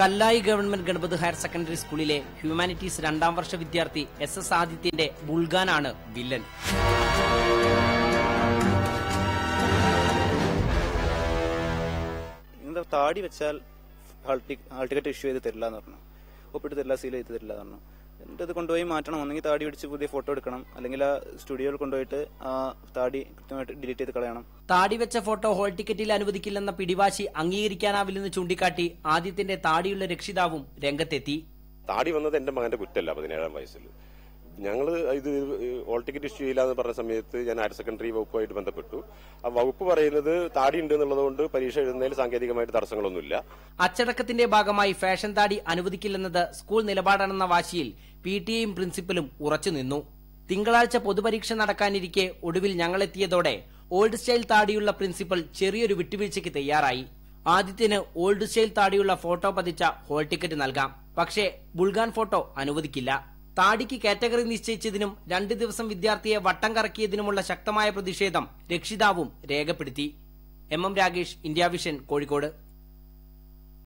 Kallayi government Ganapath higher secondary സ്കൂളിലെ humanities രണ്ടാം വർഷ വിദ്യാർത്ഥി എസ് എസ് ആദിത്യന്റെ ബുൾഗാനാണ് വില്ലൻ. താടി വെച്ചാൽ ഹാൾ ടിക്കറ്റ് ഇഷ്യൂ ചെയ്ത് തരില്ല എന്ന് പറഞ്ഞു. ഒപ്പിട്ട് തരില്ല സീൽ ചെയ്ത് തരില്ല എന്ന് പറഞ്ഞു. എന്നിട്ട് അത് കൊണ്ടുപോയി മാറ്റണം. ഒന്നെങ്കിൽ താടി പിടിച്ച് പുതിയ ഫോട്ടോ എടുക്കണം. അല്ലെങ്കിൽ ആ സ്റ്റുഡിയോയിൽ കൊണ്ടുപോയിട്ട് ആ താടി കൃത്യമായിട്ട് ഡിലീറ്റ് ചെയ്ത് കളയണം. താടി വെച്ച ഫോട്ടോ ഹോൾ ടിക്കറ്റിൽ അനുവദിക്കില്ലെന്ന പിടിവാശി അംഗീകരിക്കാനാവില്ലെന്ന് ചൂണ്ടിക്കാട്ടി ആദ്യത്തിന്റെ താടിയുള്ള രക്ഷിതാവും രംഗത്തെത്തി. താടി വന്നത് എന്റെ മകന്റെ കുറ്റല്ല പതിനേഴാം വയസ്സിൽ. ഞങ്ങൾ ഇത് ഓൾ ടിക്കറ്റ് ഇഷ്യൂ ചെയ്യില്ല എന്ന് പറഞ്ഞ സമയത്ത് ഞാൻ ഹയർ സെക്കൻഡറി വകുപ്പുമായിട്ട് ബന്ധപ്പെട്ടു. ആ വകുപ്പ് പറയുന്നത് താടി ഉണ്ട് എന്നുള്ളതുകൊണ്ട് പരീക്ഷ എഴുതുന്നതിൽ സാങ്കേതികമായിട്ട് തടസ്സങ്ങളൊന്നുമില്ല. അച്ചടക്കത്തിന്റെ ഭാഗമായി ഫാഷൻ താടി അനുവദിക്കില്ലെന്നത് സ്കൂൾ നിലപാടാണെന്ന വാശിയിൽ പി ടി എയും പ്രിൻസിപ്പലും ഉറച്ചുനിന്നു തിങ്കളാഴ്ച പൊതുപരീക്ഷ നടക്കാനിരിക്കെ ഒടുവിൽ ഞങ്ങളെത്തിയതോടെ ഓൾഡ് സ്റ്റൈൽ താടിയുള്ള പ്രിൻസിപ്പൽ ചെറിയൊരു വിട്ടുവീഴ്ചയ്ക്ക് തയ്യാറായി. ആദിത്യന് ഓൾഡ് സ്റ്റൈൽ താടിയുള്ള ഫോട്ടോ പതിച്ച ഹോൾ ടിക്കറ്റ് നൽകാം. പക്ഷേ ബുൾഗാൻ ഫോട്ടോ അനുവദിക്കില്ല. താടിക്ക് കാറ്റഗറി നിശ്ചയിച്ചതിനും രണ്ട് ദിവസം വിദ്യാർത്ഥിയെ വട്ടം കറക്കിയതിനുമുള്ള ശക്തമായ പ്രതിഷേധം രക്ഷിതാവും രേഖപ്പെടുത്തി. M M Ragesh India Vision Kozhikode.